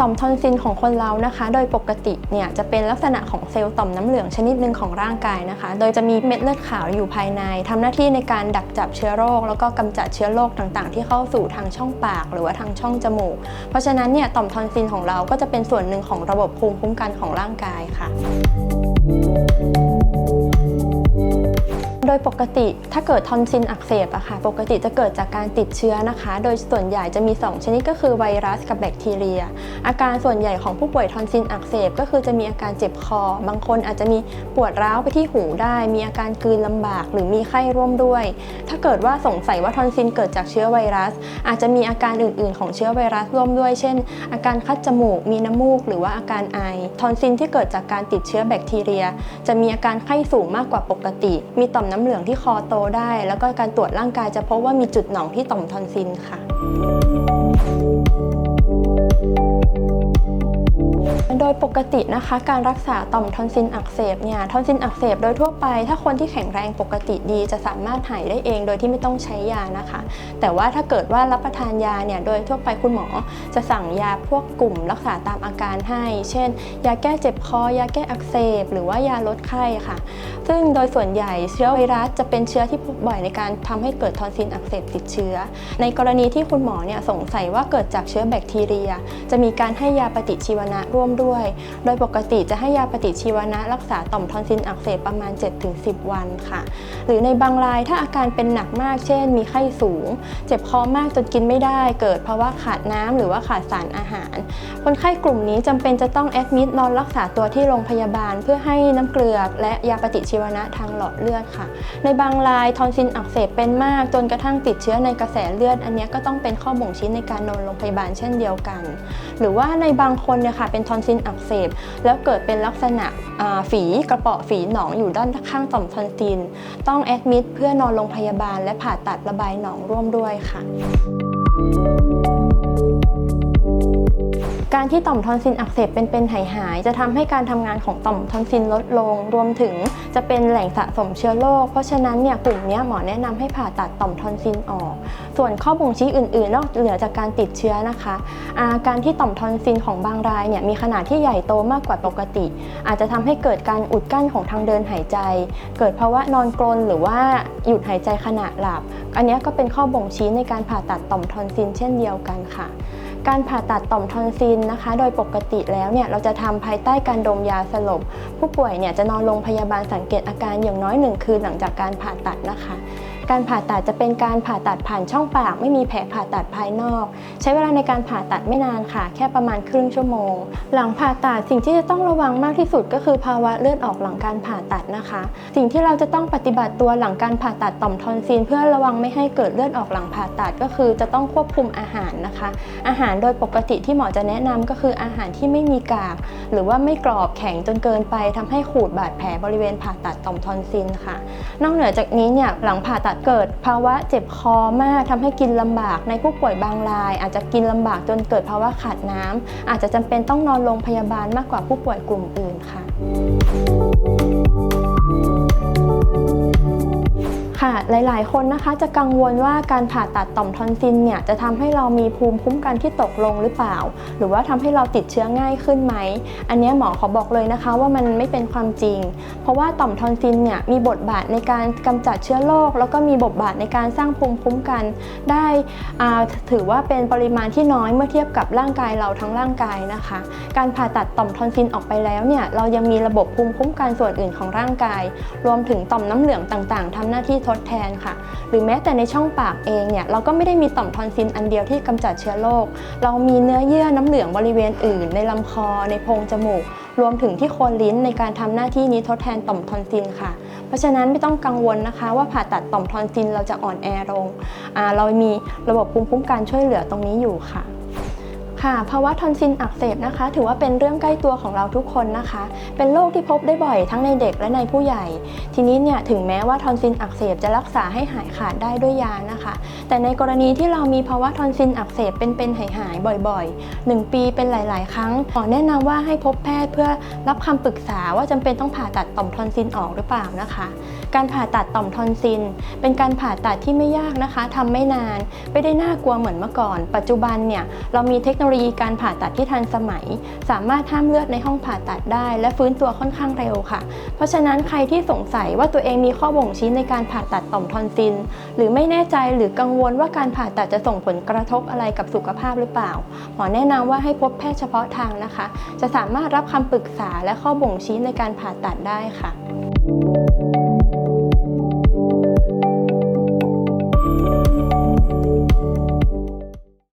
ต่อมทอนซิลของคนเรานะคะ โดยปกติเนี่ยจะเป็นลักษณะของเซลล์ต่อมน้ำเหลืองชนิดหนึ่งของร่างกายนะคะ โดยจะมีเม็ดเลือดขาวอยู่ภายในทำหน้าที่ในการดักจับเชื้อโรค แล้วก็กำจัดเชื้อโรคต่างๆ ที่เข้าสู่ทางช่องปาก หรือว่าทางช่องจมูก เพราะฉะนั้นเนี่ยต่อมทอนซิลของเราก็จะเป็นส่วนหนึ่งของระบบภูมิคุ้มกันของร่างกายค่ะ ยปกติถ้าเกิดทอนซิลอักเสบอะค่ะ ปกติจะเกิดจากการติดเชื้อนะคะ โดยส่วนใหญ่จะมี 2 ชนิดก็คือไวรัสกับแบคทีเรีย อาการส่วนใหญ่ของผู้ป่วยทอนซิลอักเสบก็คือจะมีอาการเจ็บคอ บางคนอาจจะมีปวดร้าวไปที่หูได้ มีอาการกลืนลำบาก หรือมีไข้ร่วมด้วย ถ้าเกิดว่าสงสัยว่าทอนซิลเกิดจากเชื้อไวรัส อาจจะมีอาการอื่น ๆ ของเชื้อไวรัสร่วมด้วย เช่น อาการคัดจมูก มีน้ำมูก หรือว่าอาการไอ ทอนซิลที่เกิดจากการติดเชื้อแบคทีเรีย จะมีอาการไข้สูงมากกว่าปกติ มีต่อมน้ำเหลืองที่คอโตได้ แล้วก็การตรวจร่างกายจะพบว่ามีจุดหนองที่ต่อมทอนซิลค่ะ โดยปกตินะคะ การรักษาต่อมทอนซิลอักเสบเนี่ยทอนซิลอักเสบโดยทั่วไป ถ้าคนที่แข็งแรงปกติดีจะสามารถหายได้เอง โดยที่ไม่ต้องใช้ยานะคะ แต่ว่าถ้าเกิดว่ารับประทานยาเนี่ยโดยทั่วไปคุณหมอ จะสั่งยาพวกกลุ่มรักษาตามอาการให้ เช่น ยาแก้เจ็บคอยาแก้อักเสบ หรือว่ายาลดไข้ค่ะ ซึ่งโดยส่วนใหญ่เชื้อไวรัสจะเป็นเชื้อที่พบบ่อยในการทำให้เกิดทอนซิลอักเสบติดเชื้อ ในกรณีที่คุณหมอเนี่ยสงสัยว่าเกิดจากเชื้อแบคทีเรีย จะมีการให้ยาปฏิชีวนะร่วมด้วยโดยปกติจะให้ยาปฏิชีวนะ รักษาต่อมทอนซิลอักเสบประมาณ 7-10 วันค่ะ หรือในบางรายถ้าอาการเป็นหนักมากเช่น มีไข้สูง เจ็บคอมากจนกินไม่ได้ เกิดภาวะขาดน้ำหรือว่าขาดสารอาหาร คนไข้กลุ่มนี้จำเป็นจะต้องแอดมิดนอนรักษาตัวที่โรงพยาบาล เพื่อให้น้ำเกลือและยาปฏิชีวนะทางหลอดเลือดค่ะ ในบางรายทอนซิลอักเสบเป็นมากจนกระทั่งติดเชื้อในกระแสเลือด อันนี้ก็ต้องเป็นข้อบ่งชี้ในการนอนโรงพยาบาลเช่นเดียวกัน หรือว่าในบางคนเนี่ยค่ะเป็นทอนซิลอักเสบ แล้วเกิดเป็นลักษณะฝีกระเปาะฝีหนองอยู่ด้านข้างต่อมทอนซิลต้องแอดมิดเพื่อนอนโรงพยาบาลและผ่าตัดระบายหนองร่วมด้วยค่ะ การที่ต่อมทอนซิลอักเสบเป็นๆหายๆจะทำให้การทำงานของต่อมทอนซิลลดลง รวมถึงจะเป็นแหล่งสะสมเชื้อโรคเพราะฉะนั้นเนี่ยกลุ่มนี้หมอแนะนำให้ผ่าตัดต่อมทอนซิลออก ส่วนข้อบ่งชี้อื่นๆ นอกเหนือจากการติดเชื้อนะคะอาการที่ต่อมทอนซิลของบางรายเนี่ยมีขนาดที่ใหญ่โตมากกว่าปกติ อาจจะทำให้เกิดการอุดกั้นของทางเดินหายใจ เกิดภาวะนอนกรนหรือว่าหยุดหายใจขณะหลับ อันนี้ก็เป็นข้อบ่งชี้ในการผ่าตัดต่อมทอนซิลเช่นเดียวกันค่ะ การผ่าตัดต่อมทอนซิลนะคะ โดยปกติแล้วเนี่ยเราจะทำภายใต้การดมยาสลบ ผู้ป่วยเนี่ยจะนอนโรงพยาบาลสังเกตอาการอย่างน้อยหนึ่งคืนหลังจากการผ่าตัดนะคะ การผ่าตัดจะเป็นการผ่าตัดผ่านช่องปาก ไม่มีแผลผ่าตัดภายนอก ใช้เวลาในการผ่าตัดไม่นานค่ะ แค่ประมาณครึ่งชั่วโมง หลังผ่าตัดสิ่งที่จะต้องระวังมากที่สุดก็คือภาวะเลือดออกหลังการผ่าตัดนะคะ สิ่งที่เราจะต้องปฏิบัติตัวหลังการผ่าตัดต่อมทอนซิลเพื่อระวังไม่ให้เกิดเลือดออกหลังผ่าตัดก็คือจะต้องควบคุมอาหารนะคะ อาหารโดยปกติที่หมอจะแนะนำก็คืออาหารที่ไม่มีกาก หรือว่าไม่กรอบแข็งจนเกินไปทำให้ขูดบาดแผลบริเวณผ่าตัดต่อมทอนซิลค่ะ นอกเหนือจากนี้เนี่ยหลังผ่าตัดเกิดภาวะเจ็บคอมากทำให้กินลำบาก ในผู้ป่วยบางราย อาจจะกินลำบากจนเกิดภาวะขาดน้ำอาจจะจำเป็นต้องนอนโรงพยาบาลมากกว่าผู้ป่วยกลุ่มอื่นค่ะ ค่ะ หลาย ๆ คนนะคะจะกังวลว่าการผ่าตัดต่อมทอนซิลเนี่ยจะทำให้เรามีภูมิคุ้มกันที่ตกลงหรือเปล่า หรือว่าทำให้เราติดเชื้อง่ายขึ้นไหม อันนี้หมอขอบอกเลยนะคะว่ามันไม่เป็นความจริง เพราะว่าต่อมทอนซิลเนี่ยมีบทบาทในการกำจัดเชื้อโรคแล้วก็มีบทบาทในการสร้างภูมิคุ้มกัน ได้ถือว่าเป็นปริมาณที่น้อยเมื่อเทียบกับร่างกายเราทั้งร่างกายนะคะ การผ่าตัดต่อมทอนซิลออกไปแล้วเนี่ยเรายังมีระบบภูมิคุ้มกันส่วนอื่นของร่างกาย รวมถึงต่อมน้ำเหลืองต่าง ๆทำหน้าที่ทดแทนค่ะ หรือแม้แต่ในช่องปากเองเนี่ยเราก็ไม่ได้มีต่อมทอนซิลอันเดียวที่กำจัดเชื้อโรค เรามีเนื้อเยื่อน้ำเหลืองบริเวณอื่น ในลำคอ ในโพรงจมูก รวมถึงที่โคนลิ้นในการทำหน้าที่นี้ทดแทนต่อมทอนซิลค่ะ เพราะฉะนั้นไม่ต้องกังวลนะคะ ว่าผ่าตัดต่อมทอนซิลเราจะอ่อนแอลงอเรามีระบบภูมิคุ้มกันช่วยเหลือตรงนี้อยู่ค่ะ ค่ะภาวะทอนซิลอักเสบนะคะ ถือว่าเป็นเรื่องใกล้ตัวของเราทุกคนนะคะ เป็นโรคที่พบได้บ่อยทั้งในเด็กและในผู้ใหญ่ ทีนี้เนี่ยถึงแม้ว่าทอนซิลอักเสบจะรักษาให้หายขาดได้ด้วยยานะคะ แต่ในกรณีที่เรามีภาวะทอนซิลอักเสบเป็นๆหายๆบ่อยๆ 1 ปีเป็นหลาย ๆ ครั้งหมอแนะนำว่าให้พบแพทย์เพื่อรับคำปรึกษาว่าจำเป็นต้องผ่าตัดต่อมทอนซิลออกหรือเปล่านะคะ การผ่าตัดต่อมทอนซิลเป็นการผ่าตัดที่ไม่ยากนะคะทำไม่นาน ไม่ได้น่ากลัวเหมือนเมื่อก่อน ปัจจุบันเนี่ยเรามีเทคโนโลโลยีการผ่าตัดที่ทันสมัย สามารถห้ามเลือดในห้องผ่าตัดได้ และฟื้นตัวค่อนข้างเร็วค่ะ เพราะฉะนั้นใครที่สงสัยว่าตัวเองมีข้อบ่งชี้ในการผ่าตัดต่อมทอนซิลหรือไม่แน่ใจหรือกังวลว่าการผ่าตัดจะส่งผลกระทบอะไรกับสุขภาพหรือเปล่า หมอแนะนำว่าให้พบแพทย์เฉพาะทางนะคะ จะสามารถรับคำปรึกษาและข้อบ่งชี้ในการผ่าตัดได้ค่ะ